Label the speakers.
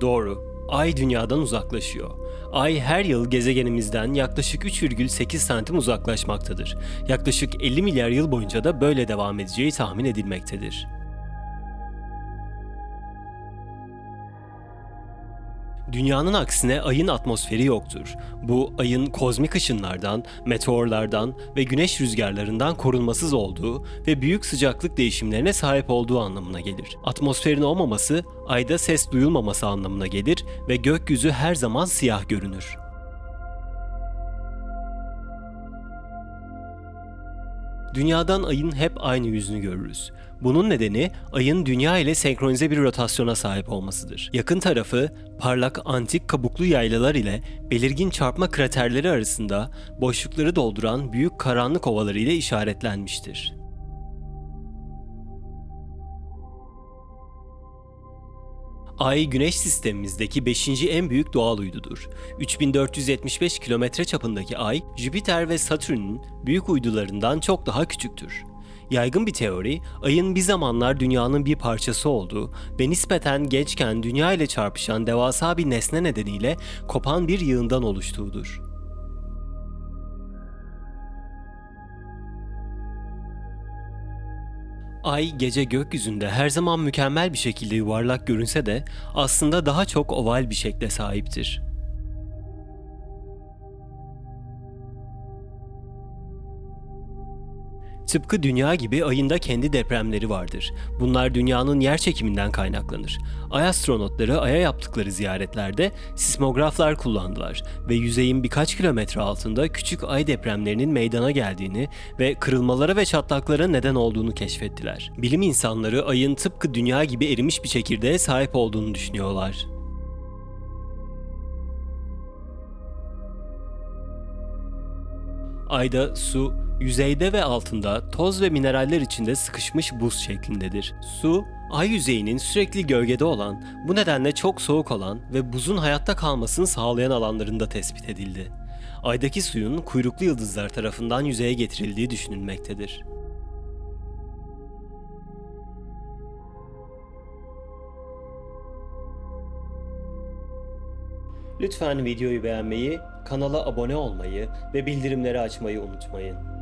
Speaker 1: Doğru. Ay dünyadan uzaklaşıyor. Ay her yıl gezegenimizden yaklaşık 3,8 santim uzaklaşmaktadır. Yaklaşık 50 milyar yıl boyunca da böyle devam edeceği tahmin edilmektedir. Dünyanın aksine ayın atmosferi yoktur. Bu ayın kozmik ışınlardan, meteorlardan ve güneş rüzgarlarından korunmasız olduğu ve büyük sıcaklık değişimlerine sahip olduğu anlamına gelir. Atmosferin olmaması ayda ses duyulmaması anlamına gelir ve gökyüzü her zaman siyah görünür. Dünyadan ayın hep aynı yüzünü görürüz. Bunun nedeni ayın dünya ile senkronize bir rotasyona sahip olmasıdır. Yakın tarafı parlak antik kabuklu yaylalar ile belirgin çarpma kraterleri arasında boşlukları dolduran büyük karanlık ovaları ile işaretlenmiştir. Ay Güneş sistemimizdeki 5. en büyük doğal uydudur. 3475 kilometre çapındaki Ay, Jüpiter ve Satürn'ün büyük uydularından çok daha küçüktür. Yaygın bir teori, Ay'ın bir zamanlar Dünya'nın bir parçası olduğu ve nispeten gençken Dünya ile çarpışan devasa bir nesne nedeniyle kopan bir yığından oluştuğudur. Ay gece gökyüzünde her zaman mükemmel bir şekilde yuvarlak görünse de aslında daha çok oval bir şekle sahiptir. Tıpkı dünya gibi ayın da kendi depremleri vardır. Bunlar dünyanın yer çekiminden kaynaklanır. Ay astronotları aya yaptıkları ziyaretlerde sismograflar kullandılar ve yüzeyin birkaç kilometre altında küçük ay depremlerinin meydana geldiğini ve kırılmalara ve çatlaklara neden olduğunu keşfettiler. Bilim insanları ayın tıpkı dünya gibi erimiş bir çekirdeğe sahip olduğunu düşünüyorlar. Ayda su, yüzeyde ve altında toz ve mineraller içinde sıkışmış buz şeklindedir. Su, ay yüzeyinin sürekli gölgede olan, bu nedenle çok soğuk olan ve buzun hayatta kalmasını sağlayan alanlarında tespit edildi. Aydaki suyun kuyruklu yıldızlar tarafından yüzeye getirildiği düşünülmektedir. Lütfen videoyu beğenmeyi, kanala abone olmayı ve bildirimleri açmayı unutmayın.